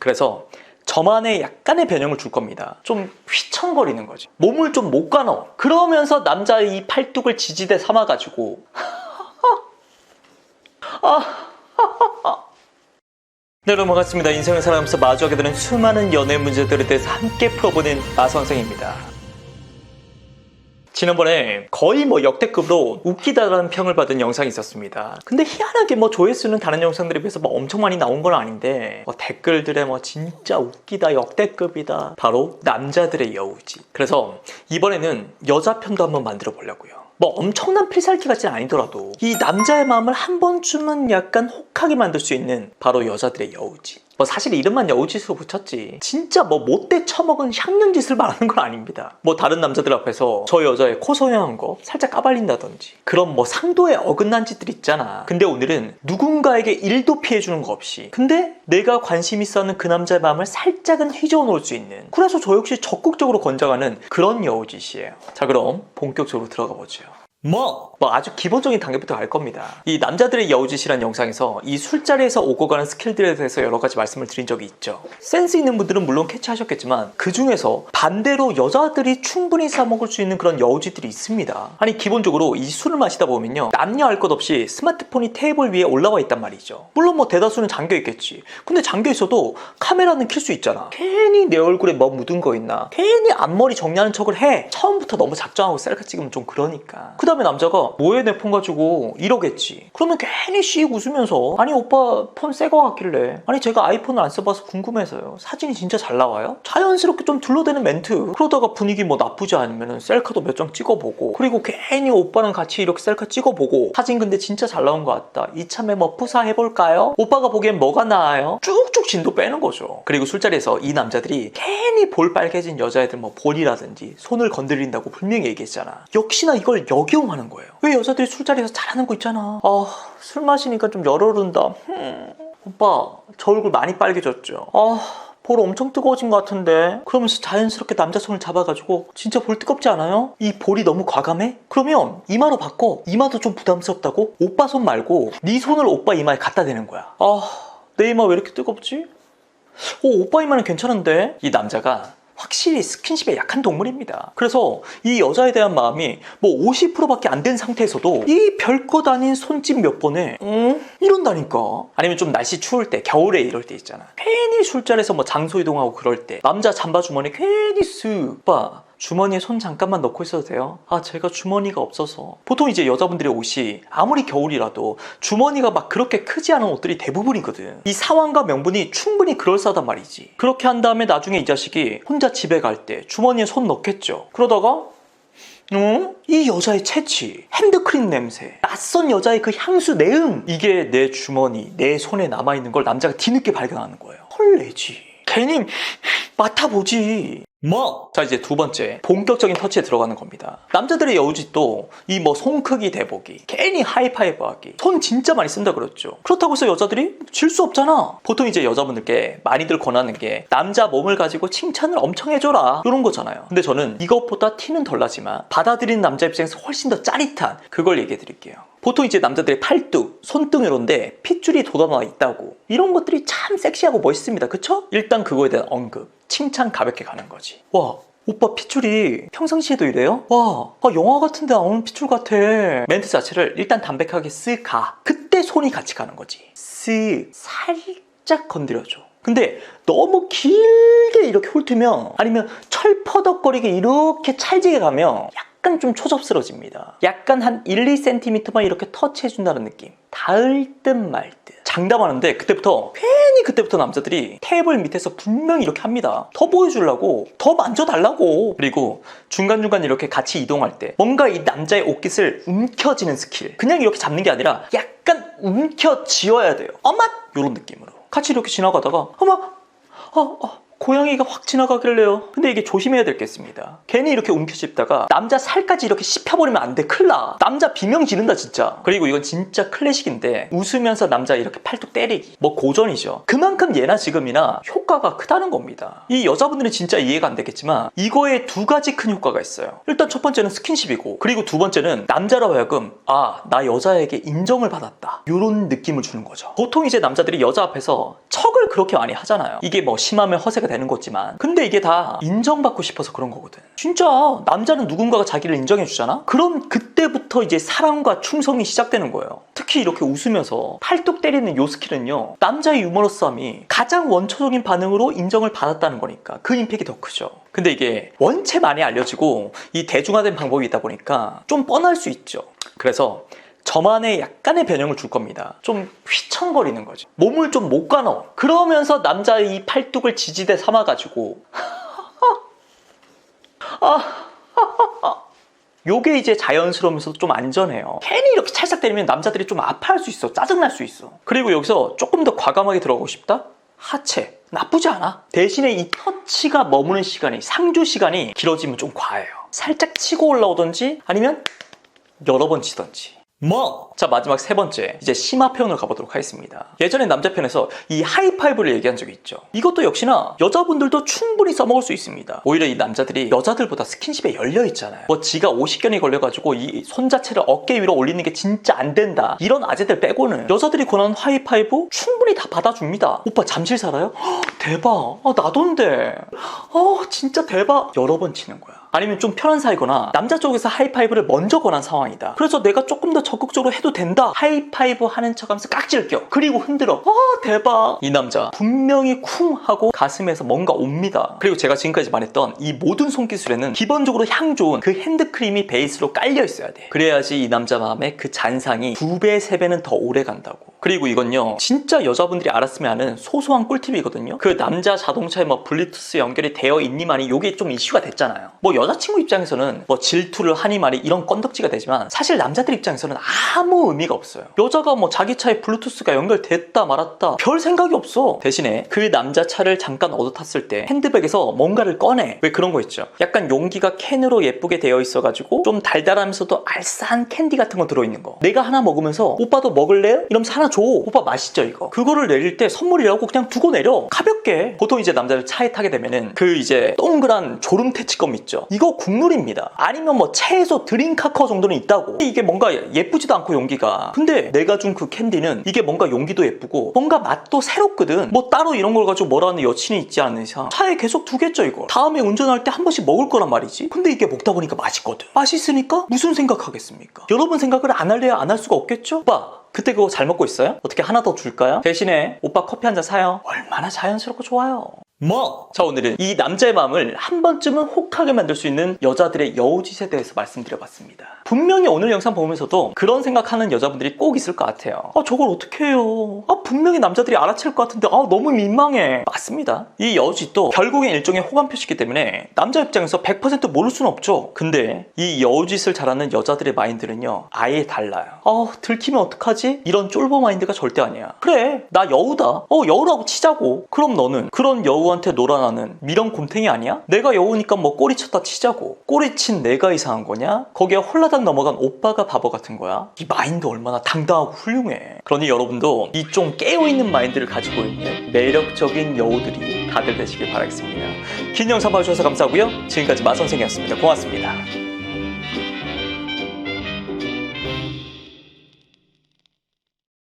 그래서 저만의 약간의 변형을 줄 겁니다. 좀 휘청거리는 거죠. 몸을 좀 못 가넣어. 그러면서 남자의 이 팔뚝을 지지대 삼아가지고 네, 여러분 반갑습니다. 인생을 살아가면서 마주하게 되는 수많은 연애 문제들에 대해서 함께 풀어보는 마 선생입니다. 지난번에 거의 뭐 역대급으로 웃기다라는 평을 받은 영상이 있었습니다. 근데 희한하게 뭐 조회수는 다른 영상들에 비해서 뭐 엄청 많이 나온 건 아닌데 뭐 댓글들에 뭐 진짜 웃기다 역대급이다 바로 남자들의 여우지. 그래서 이번에는 여자 편도 한번 만들어 보려고요. 뭐 엄청난 필살기 같진 아니더라도 이 남자의 마음을 한 번쯤은 약간 혹하게 만들 수 있는 바로 여자들의 여우지. 뭐 사실 이름만 여우짓으로 붙였지. 진짜 뭐 못돼 처먹은 향년 짓을 말하는 건 아닙니다. 뭐 다른 남자들 앞에서 저 여자의 코 소형한 거 살짝 까발린다든지 그런 뭐 상도에 어긋난 짓들 있잖아. 근데 오늘은 누군가에게 일도 피해주는 거 없이 근데 내가 관심 있어 하는 그 남자의 마음을 살짝은 휘저어 놓을 수 있는 그래서 저 역시 적극적으로 권장하는 그런 여우짓이에요. 자 그럼 본격적으로 들어가 보죠 뭐? 뭐 아주 기본적인 단계부터 갈 겁니다. 이 남자들의 여우짓이란 영상에서 이 술자리에서 오고 가는 스킬들에 대해서 여러 가지 말씀을 드린 적이 있죠. 센스 있는 분들은 물론 캐치하셨겠지만 그 중에서 반대로 여자들이 충분히 써먹을 수 있는 그런 여우짓들이 있습니다. 아니 기본적으로 이 술을 마시다 보면요 남녀 할 것 없이 스마트폰이 테이블 위에 올라와 있단 말이죠. 물론 뭐 대다수는 잠겨 있겠지. 근데 잠겨 있어도 카메라는 킬 수 있잖아. 괜히 내 얼굴에 뭐 묻은 거 있나? 괜히 앞머리 정리하는 척을 해. 처음부터 너무 작정하고 셀카 찍으면 좀 그러니까. 그 다음에 남자가 뭐해 내 폰 가지고 이러겠지. 그러면 괜히 씩 웃으면서 아니 오빠 폰 새 거 같길래 아니 제가 아이폰을 안 써봐서 궁금해서요. 사진이 진짜 잘 나와요? 자연스럽게 좀 둘러대는 멘트. 그러다가 분위기 뭐 나쁘지 않으면 셀카도 몇 장 찍어보고 그리고 괜히 오빠랑 같이 이렇게 셀카 찍어보고 사진 근데 진짜 잘 나온 것 같다. 이참에 뭐 푸사 해볼까요? 오빠가 보기엔 뭐가 나아요? 쭉쭉 진도 빼는 거죠. 그리고 술자리에서 이 남자들이 괜히 볼 빨개진 여자애들 뭐 볼이라든지 손을 건드린다고 분명히 얘기했잖아. 역시나 이걸 역이용하는 거예요. 왜 여자들이 술자리에서 잘하는 거 있잖아. 아, 술 마시니까 좀 열어른다. 흠. 오빠, 저 얼굴 많이 빨개졌죠? 아, 볼 엄청 뜨거워진 것 같은데 그러면서 자연스럽게 남자 손을 잡아가지고 진짜 볼 뜨겁지 않아요? 이 볼이 너무 과감해? 그러면 이마로 바꿔 이마도 좀 부담스럽다고? 오빠 손 말고 네 손을 오빠 이마에 갖다 대는 거야 아 내 이마 왜 이렇게 뜨겁지? 오 오빠 이마는 괜찮은데 이 남자가 확실히 스킨십에 약한 동물입니다. 그래서 이 여자에 대한 마음이 뭐 50%밖에 안 된 상태에서도 이 별것 아닌 손짓 몇 번에 응? 이런다니까. 아니면 좀 날씨 추울 때 겨울에 이럴 때 있잖아. 괜히 술자리에서 뭐 장소 이동하고 그럴 때 남자 잠바 주머니 괜히 쓱 오빠 주머니에 손 잠깐만 넣고 있어도 돼요? 아 제가 주머니가 없어서. 보통 이제 여자분들의 옷이 아무리 겨울이라도 주머니가 막 그렇게 크지 않은 옷들이 대부분이거든. 이 상황과 명분이 충분히 그럴싸하단 말이지. 그렇게 한 다음에 나중에 이 자식이 혼자 집에 갈 때 주머니에 손 넣겠죠. 그러다가 어? 이 여자의 채취, 핸드크림 냄새, 낯선 여자의 그 향수 내음. 이게 내 주머니, 내 손에 남아있는 걸 남자가 뒤늦게 발견하는 거예요. 헐내지. 괜히 맡아보지 뭐? 자 이제 두 번째. 본격적인 터치에 들어가는 겁니다. 남자들의 여우짓도 이 뭐 손 크기 대보기 괜히 하이파이브 하기 손 진짜 많이 쓴다 그랬죠. 그렇다고 해서 여자들이 질 수 없잖아. 보통 이제 여자분들께 많이들 권하는 게 남자 몸을 가지고 칭찬을 엄청 해줘라. 이런 거잖아요. 근데 저는 이것보다 티는 덜 나지만 받아들이는 남자 입장에서 훨씬 더 짜릿한 그걸 얘기해 드릴게요 보통 이제 남자들의 팔뚝, 손등 이런데 핏줄이 돋아나 있다고. 이런 것들이 참 섹시하고 멋있습니다. 그쵸? 일단 그거에 대한 언급. 칭찬 가볍게 가는 거지. 와 오빠 핏줄이 평상시에도 이래요? 와 아, 영화 같은데 나오는 핏줄 같아. 멘트 자체를 일단 담백하게 쓱 가. 그때 손이 같이 가는 거지. 쓱 살짝 건드려줘. 근데 너무 길게 이렇게 훑으면 아니면 철퍼덕거리게 이렇게 찰지게 가면 약간 좀 초접스러집니다. 약간 한 1, 2cm만 이렇게 터치해준다는 느낌. 닿을 듯 말 듯. 장담하는데 그때부터 괜히 그때부터 남자들이 테이블 밑에서 분명히 이렇게 합니다. 더 보여주려고, 더 만져달라고. 그리고 중간중간 이렇게 같이 이동할 때 뭔가 이 남자의 옷깃을 움켜쥐는 스킬. 그냥 이렇게 잡는 게 아니라 약간 움켜쥐어야 돼요. 어맛! 이런 느낌으로. 같이 이렇게 지나가다가 어머, 어, 어, 고양이가 확 지나가길래요. 근데 이게 조심해야 될게 있습니다. 괜히 이렇게 움켜쥐다가 남자 살까지 이렇게 씹혀버리면 안 돼. 큰일 나. 남자 비명 지른다 진짜. 그리고 이건 진짜 클래식인데 웃으면서 남자 이렇게 팔뚝 때리기. 뭐 고전이죠. 그만큼 예나 지금이나 효과가 크다는 겁니다. 이 여자분들은 진짜 이해가 안 되겠지만 이거에 두 가지 큰 효과가 있어요. 일단 첫 번째는 스킨십이고 그리고 두 번째는 남자로 하여금 아, 나 여자에게 인정을 받았다. 이런 느낌을 주는 거죠. 보통 이제 남자들이 여자 앞에서 척을 그렇게 많이 하잖아요. 이게 뭐 심하면 허세가 되는 거지만 근데 이게 다 인정받고 싶어서 그런 거거든. 진짜 남자는 누군가가 자기를 인정해 주잖아? 그럼 그때부터 이제 사랑과 충성이 시작되는 거예요. 특히 이렇게 웃으면서 팔뚝 때리는 요 스킬은요. 남자의 유머러스함이 가장 원초적인 반응으로 인정을 받았다는 거니까 그 임팩이 더 크죠. 근데 이게 원체 많이 알려지고 이 대중화된 방법이 있다 보니까 좀 뻔할 수 있죠. 그래서 저만의 약간의 변형을 줄 겁니다. 좀 휘청거리는 거죠. 몸을 좀 못 가넣어. 그러면서 남자의 이 팔뚝을 지지대 삼아가지고 요게 이제 자연스러우면서도 좀 안전해요. 괜히 이렇게 찰싹 때리면 남자들이 좀 아파할 수 있어. 짜증날 수 있어. 그리고 여기서 조금 더 과감하게 들어가고 싶다? 하체. 나쁘지 않아. 대신에 이 터치가 머무는 시간이, 상주 시간이 길어지면 좀 과해요. 살짝 치고 올라오던지 아니면 여러 번 치던지. 뭐? 자 마지막 세 번째. 이제 심화 표현을 가보도록 하겠습니다. 예전에 남자 편에서 이 하이파이브를 얘기한 적이 있죠. 이것도 역시나 여자분들도 충분히 써먹을 수 있습니다. 오히려 이 남자들이 여자들보다 스킨십에 열려 있잖아요. 뭐 지가 오십견이 걸려가지고 이 손 자체를 어깨 위로 올리는 게 진짜 안 된다. 이런 아재들 빼고는 여자들이 권하는 하이파이브 충분히 다 받아줍니다. 오빠 잠실 살아요? 헉, 대박 아, 나돈데 어 진짜 대박 여러 번 치는 거야 아니면 좀 편한 사이거나 남자 쪽에서 하이파이브를 먼저 권한 상황이다. 그래서 내가 조금 더 적극적으로 해도 된다. 하이파이브 하는 척하면서 깍지를 껴. 그리고 흔들어. 아 대박. 이 남자 분명히 쿵 하고 가슴에서 뭔가 옵니다. 그리고 제가 지금까지 말했던 이 모든 손기술에는 기본적으로 향 좋은 그 핸드크림이 베이스로 깔려 있어야 돼. 그래야지 이 남자 마음에 그 잔상이 두 배, 세 배는 더 오래 간다고. 그리고 이건요 진짜 여자분들이 알았으면 하는 소소한 꿀팁이거든요. 그 남자 자동차에 뭐 블루투스 연결이 되어 있니만이 요게 좀 이슈가 됐잖아요. 뭐 여자친구 입장에서는 뭐 질투를 하니만이 이런 건덕지가 되지만 사실 남자들 입장에서는 아무 의미가 없어요. 여자가 뭐 자기 차에 블루투스가 연결됐다 말았다 별 생각이 없어. 대신에 그 남자 차를 잠깐 얻어 탔을 때 핸드백에서 뭔가를 꺼내. 왜 그런 거 있죠? 약간 용기가 캔으로 예쁘게 되어 있어 가지고 좀 달달하면서도 알싸한 캔디 같은 거 들어있는 거. 내가 하나 먹으면서 오빠도 먹을래요? 이러면서 하나 줘. 오빠 맛있죠 이거. 그거를 내릴 때 선물이라고 그냥 두고 내려. 가볍게. 보통 이제 남자들 차에 타게 되면은 그 이제 동그란 졸음 퇴치껌 있죠. 이거 국룰입니다. 아니면 뭐 최소 드링카커 정도는 있다고. 이게 뭔가 예쁘지도 않고 용기가. 근데 내가 준 그 캔디는 이게 뭔가 용기도 예쁘고 뭔가 맛도 새롭거든. 뭐 따로 이런 걸 가지고 뭐라 하는 여친이 있지 않은 이상 차에 계속 두겠죠 이거. 다음에 운전할 때 한 번씩 먹을 거란 말이지. 근데 이게 먹다 보니까 맛있거든. 맛있으니까 무슨 생각하겠습니까? 여러분 생각을 안 할래야 안 할 수가 없겠죠? 오빠 그때 그거 잘 먹고 있어요? 어떻게 하나 더 줄까요? 대신에 오빠 커피 한 잔 사요. 얼마나 자연스럽고 좋아요. 뭐? 자 오늘은 이 남자의 마음을 한 번쯤은 혹하게 만들 수 있는 여자들의 여우짓에 대해서 말씀드려봤습니다. 분명히 오늘 영상 보면서도 그런 생각하는 여자분들이 꼭 있을 것 같아요. 아 저걸 어떻게 해요? 아 분명히 남자들이 알아챌 것 같은데 아 너무 민망해. 맞습니다. 이 여우짓도 결국엔 일종의 호감 표시기 때문에 남자 입장에서 100% 모를 수는 없죠. 근데 이 여우짓을 잘하는 여자들의 마인드는요 아예 달라요. 아 들키면 어떡하지? 이런 쫄보 마인드가 절대 아니야. 그래 나 여우다. 어 여우라고 치자고. 그럼 너는 그런 여우한테 놀아나는 미련 곰탱이 아니야? 내가 여우니까 뭐 꼬리 쳤다 치자고. 꼬리 친 내가 이상한 거냐? 거기에 홀라당 넘어간 오빠가 바보 같은 거야? 이 마인드 얼마나 당당하고 훌륭해. 그러니 여러분도 이 좀 깨어있는 마인드를 가지고 있는 매력적인 여우들이 다들 되시길 바라겠습니다. 긴 영상 봐주셔서 감사하고요. 지금까지 마선생이었습니다. 고맙습니다.